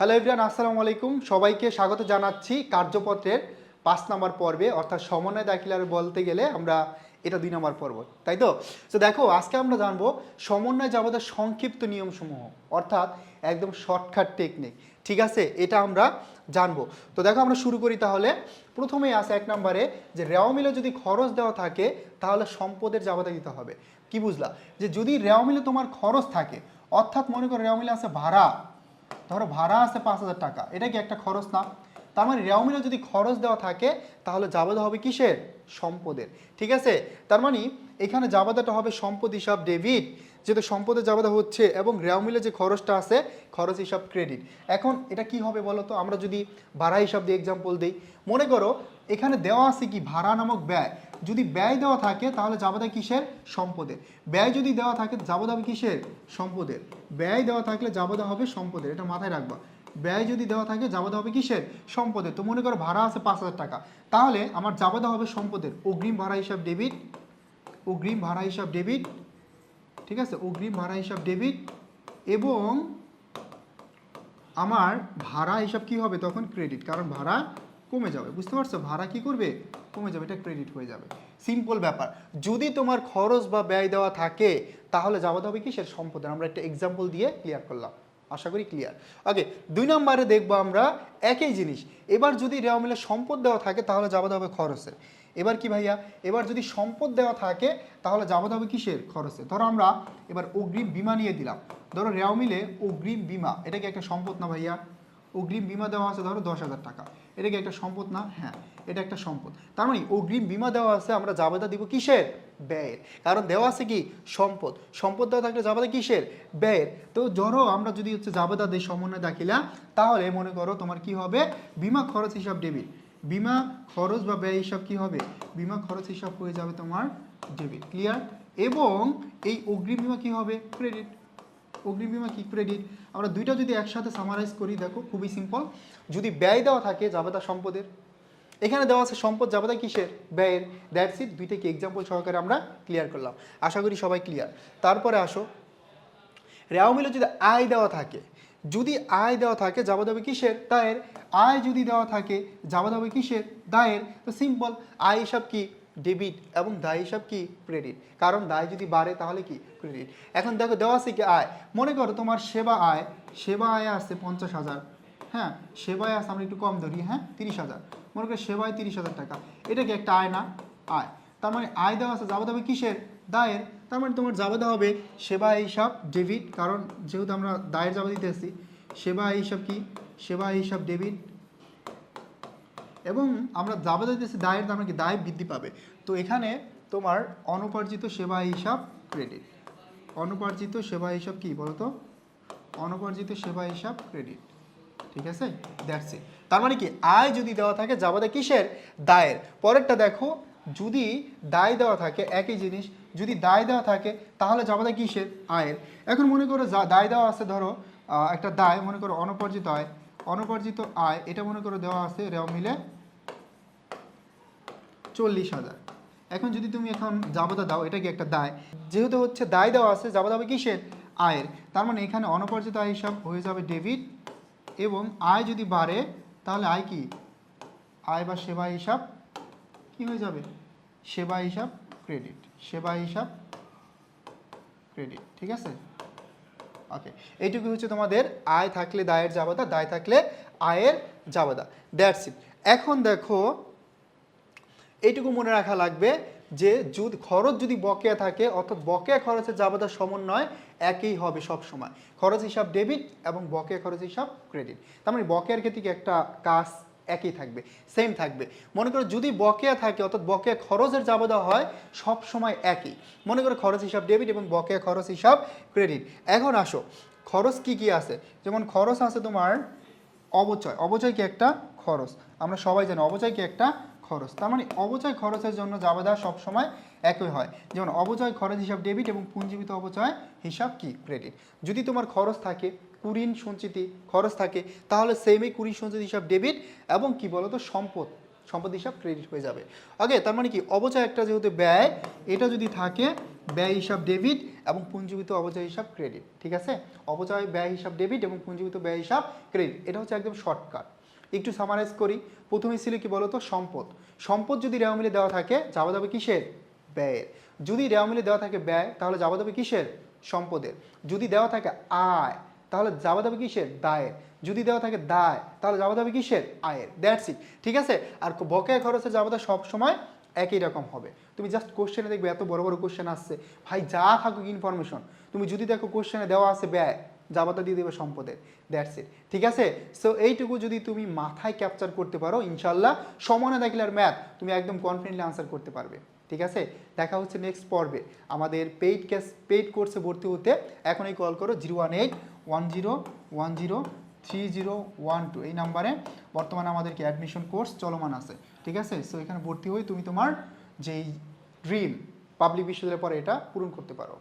Hello everyone আসসালামু আলাইকুম। সবাইকে স্বাগত জানাচ্ছি কার্যপত্রের পাঁচ নম্বর পর্বে, অর্থাৎ সমন্বয় দাখিলার বলতে গেলে আমরা এটা দুই নম্বর পর্ব, তাই তো? তো দেখো, আজকে আমরা জানব সমন্বয় যাবতের সংক্ষিপ্ত নিয়মসমূহ, অর্থাৎ একদম শর্টকাট টেকনিক ঠিক আছে? এটা আমরা জানব। তো দেখো, আমরা শুরু করি তাহলে। প্রথমেই আসে এক নম্বরে যে রেওয়া মিলে যদি খরচ দেওয়া থাকে, তাহলে সম্পদের জাবাতা দিতে হবে। কি বুঝলা? যে যদি রেওয়া মিলে তোমার খরচ থাকে, অর্থাৎ মনে করো রেওয়া মিলে আছে ভাড়া ধরো ভাড়া আছে পাঁচ হাজার টাকা, এটা কি একটা খরচ? না। তার মানে রেওমিনে যদি খরচ দেওয়া থাকে, তাহলে জাবাদা হবে কিসের? সম্পদের। ঠিক আছে? তার মানে এখানে জাবাদাটা হবে সম্পদ হিসাব, ডেবিট। যেহেতু সম্পদের জাবাদা হচ্ছে এবং রেওয়া মিলে যে খরচটা আছে, খরচ হিসাব ক্রেডিট এখন এটা কি হবে বলো তো? আমরা যদি ভাড়া হিসাব দিয়ে এক্সাম্পল দিই। মনে করো, এখানে দেওয়া আছে কি ভাড়া নামক ব্যয়? যদি ব্যয় দেওয়া থাকে, তাহলে জাবাদা কিসের? সম্পদের। ব্যয় যদি দেওয়া থাকে জাবাদা হবে কিসের? সম্পদের। ব্যয় দেওয়া থাকলে জাবাদা হবে সম্পদের। এটা মাথায় রাখবা। ব্যয় যদি দেওয়া থাকে জাবাদা হবে কিসের? সম্পদের। তো মনে করো ভাড়া আছে পাঁচ হাজার টাকা। তাহলে আমার জাবাদা হবে সম্পদের। অগ্রিম ভাড়া হিসাব ডেবিট অগ্রিম ভাড়া হিসাব ডেবিট ঠিক আছে? অগ্রিম ভাড়া হিসাব ডেবিট এবং আমার ভাড়া হিসাব কি হবে? তখন ক্রেডিট কারণ ভাড়া কমে যাবে। বুঝতে পারছ? ভাড়া কি করবে? কমে যাবে। এটা ক্রেডিট হয়ে যাবে। সিম্পল ব্যাপার। যদি তোমার খরচ বা ব্যয় দেওয়া থাকে, তাহলে যাওয়া হবে কিসের? সম্পদের। আমরা একটা এক্সাম্পল দিয়ে ক্লিয়ার করলাম। আশা করি ক্লিয়ার ওকে দুই নম্বরে দেখব আমরা একই জিনিস। এবার যদি রেওয়া মিলে সম্পদ দেওয়া থাকে, তাহলে যাওয়া হবে খরচের। এবার কি ভাইয়া? এবার যদি সম্পদ দেওয়া থাকে, তাহলে যাওয়া হবে কিসের? খরচে। ধরো আমরা এবার অগ্রিম বিমা নিয়ে দিলাম। ধরো রেওয়া মিলে অগ্রিম বিমা। এটা কি একটা সম্পদ না ভাইয়া? অগ্রিম বিমা দেওয়া আছে, ধরো দশ হাজার টাকা। এটা কি একটা সম্পদ না? হ্যাঁ এটা একটা সম্পদ। তার মানে অগ্রিম বিমা দেওয়া আছে, আমরা জাবেদা দিব কিসের? ব্যয়ের। কারণ দেওয়া আছে কি? সম্পদ। সম্পদ দেওয়া থাকলে জাবেদা কিসের? ব্যয়ের। তো ধরো আমরা যদি হচ্ছে জাবেদা দিই সমন্বয় দাখিলা, তাহলে মনে করো তোমার কি হবে? বিমা খরচ হিসাব ডেবিট বিমা, খরচ বা ব্যয় হিসাব কি হবে? বিমা, খরচ হিসাব হয়ে যাবে তোমার ডেবিট ক্লিয়ার এবং এই অগ্রিম বিমা কি হবে? ক্রেডিট অগ্রিম বিমা কি? ক্রেডিট আমরা দুইটা যদি একসাথে সামারাইজ করি, দেখো, খুবই সিম্পল যদি ব্যয় দেওয়া থাকে জাবেদা সম্পদের। এখানে দেওয়া আছে সম্পদ জাবেদা কিসের? ব্যয়ের। দ্যাটস ইট দুইটাকে এক্সাম্পল সহকারে আমরা ক্লিয়ার করলাম। আশা করি সবাই ক্লিয়ার তারপরে আসো। রেওয়া মিলে যদি আয় দেওয়া থাকে যদি আয় দেওয়া থাকে, যাবা দেবে কিসের? দায়ের। আয় যদি দেওয়া থাকে, যাবা দেবে কিসের? দায়ের। তো সিম্পল আয় হিসাব কি? ডেবিট এবং দায় হিসাব কি? ক্রেডিট কারণ দায় যদি বাড়ে, তাহলে কি? ক্রেডিট এখন দেখো, দেওয়া আছে কি? আয়। মনে করো তোমার সেবা আয়। সেবা আয় আসছে পঞ্চাশ হাজার। হ্যাঁ? সেবায় আসছে আমরা একটু কম ধরি হ্যাঁ? তিরিশ হাজার। মনে করো সেবায় তিরিশ হাজার টাকা। এটা কি একটা আয় না? আয়। তার মানে আয় দেওয়া আছে, যাবা দেবে কিসের? দায়ের। তার মানে তোমার জাবেদা হবে সেবা হিসাব ডেবিট, কারণ যেহেতু আমরা দায়ের জাবা দিতে এসেছি, সেবা হিসাব কি? সেবা হিসাব ডেবিট। এবং আমরা জাবেদা দিতেছি দায়ের, তার মানে কি? দায় বৃদ্ধি পাবে। তো এখানে তোমার অনুপার্জিত সেবা হিসাব ক্রেডিট অনুপার্জিত সেবা হিসাব কি বলতো? অনুপার্জিত সেবা হিসাব ক্রেডিট ঠিক আছে? ইট তার মানে কি? আয় যদি দেওয়া থাকে জাবাদা কিসের? দায়ের। পরেরটা দেখো, যদি দায় দেওয়া থাকে, একই জিনিস যদি দায় দেওয়া থাকে, তাহলে জাবাদা কিসের আয়ের? এখন মনে করো যা দায় দেওয়া আছে, ধরো একটা দায়, মনে করো অনুপার্জিত আয়। অনুপার্জিত আয়, এটা মনে করো দেওয়া আছে, রেও মিলে চল্লিশ হাজার। এখন যদি তুমি এখন জাবাদা দাও, এটা কি একটা দায়? যেহেতু হচ্ছে দায় দেওয়া আছে জাবাদা হবে কিসের? আয়ের। তার মানে এখানে অনুপার্জিত আয় হিসাব হয়ে যাবে ডেবিট এবং আয় যদি বাড়ে, তাহলে আয় কি? আয় বা সেবা হিসাব কি হয়ে যাবে? সেবা হিসাব ক্রেডিট। সেবা হিসাব ক্রেডিট ঠিক আছে? ওকে এইটুকু হচ্ছে তোমাদের আয় থাকলে দায়ের জাবাদা দায় থাকলে আয়ের জাবাদা দ্যাটস ইট এখন দেখো, এইটুকু মনে রাখা লাগবে যে যদি, খরচ যদি বকেয়া থাকে, অর্থাৎ বকেয়া খরচের জাবাদার সমন্বয় একই হবে সব সময় খরচ হিসাব ডেবিট এবং বকেয়া খরচ হিসাব ক্রেডিট তার মানে বকেয়ার ক্ষেত্রে একটা কাজ একই থাকবে সেম থাকবে। মনে করো যদি বকেয়া থাকে, অর্থাৎ বকেয়া খরচের জাবাদা হয়, সব সময় একই। মনে করো খরচ হিসাব ডেবিট এবং বকেয়া খরচ হিসাব ক্রেডিট এখন আসো, খরচ কি কি আছে? যেমন খরচ আছে তোমার অবচয়। অবচয় কি একটা? খরচ। আমরা সবাই জানি অবচয় কি একটা? খরচ। তার মানে অবচয় খরচের জন্য জাবেদা সবসময় একই হয়। যেমন অবচয় খরচ হিসাব ডেবিট এবং পুঞ্জীবিত অবচয় হিসাব কি? ক্রেডিট যদি তোমার খরচ থাকে কুড়িন সঞ্চিতি খরচ থাকে, তাহলে সেমই কুড়ি সঞ্চিতি হিসাব ডেবিট এবং কি বলতো, সম্পদ সম্পদ হিসাব ক্রেডিট হয়ে যাবে। ওকে তার মানে কি? অবচয় একটা যেহেতু ব্যয়, এটা যদি থাকে, ব্যয় হিসাব ডেবিট এবং পুঞ্জীবিত অবচয় হিসাব ক্রেডিট ঠিক আছে? অবচয়, ব্যয় হিসাব ডেবিট এবং পুঞ্জীবিত ব্যয় হিসাব ক্রেডিট এটা হচ্ছে একদম শর্টকাট একটু সামারাইজ করি। প্রথমে ছিল কি বলতো? সম্পদ। সম্পদ যদি রেওয়া মিলে দেওয়া থাকে, যাওয়া যাবে কিসের? ব্যয়ের। যদি রেওয়া মিলে দেওয়া থাকে ব্যয়, তাহলে যাওয়া যাবে কিসের? সম্পদের। যদি দেওয়া থাকে আয় তাহলে যাওয়া যাবে কিসের? দায়ের। যদি দেওয়া থাকে দায়, তাহলে যাওয়া যাবে কিসের? আয়ের। দ্যাটস ইট ঠিক আছে? আর বকেয়া খরচে যাওয়াটা সব সময় একই রকম হবে। তুমি জাস্ট কোশ্চেনে দেখবে এত বড় বড় কোশ্চেন আসছে। ভাই, যা থাকুক ইনফরমেশন তুমি যদি দেখো কোশ্চেনে দেওয়া আছে ব্যয় যাবাতা দিয়ে দেবে সম্পদের। দ্যাটস ইট ঠিক আছে? সো এইটুকু যদি তুমি মাথায় ক্যাপচার করতে পারো ইনশাল্লাহ সমানে দেখলে আর ম্যাথ তুমি একদম কনফিডেন্টলি আনসার করতে পারবে। ঠিক আছে? দেখা হচ্ছে নেক্সট পর্বে। আমাদের পেইড ক্যাশ পেইড কোর্সে ভর্তি হতে এখনই কল করো zero one eight one zero one zero three zero one two এই নাম্বারে বর্তমানে আমাদের কি অ্যাডমিশন কোর্স চলমান আছে, ঠিক আছে? সো এখানে ভর্তি হয়ে তুমি তোমার যেই ড্রিম পাবলিক বিশ্ববিদ্যালয়ের পরে এটা পূরণ করতে পারো।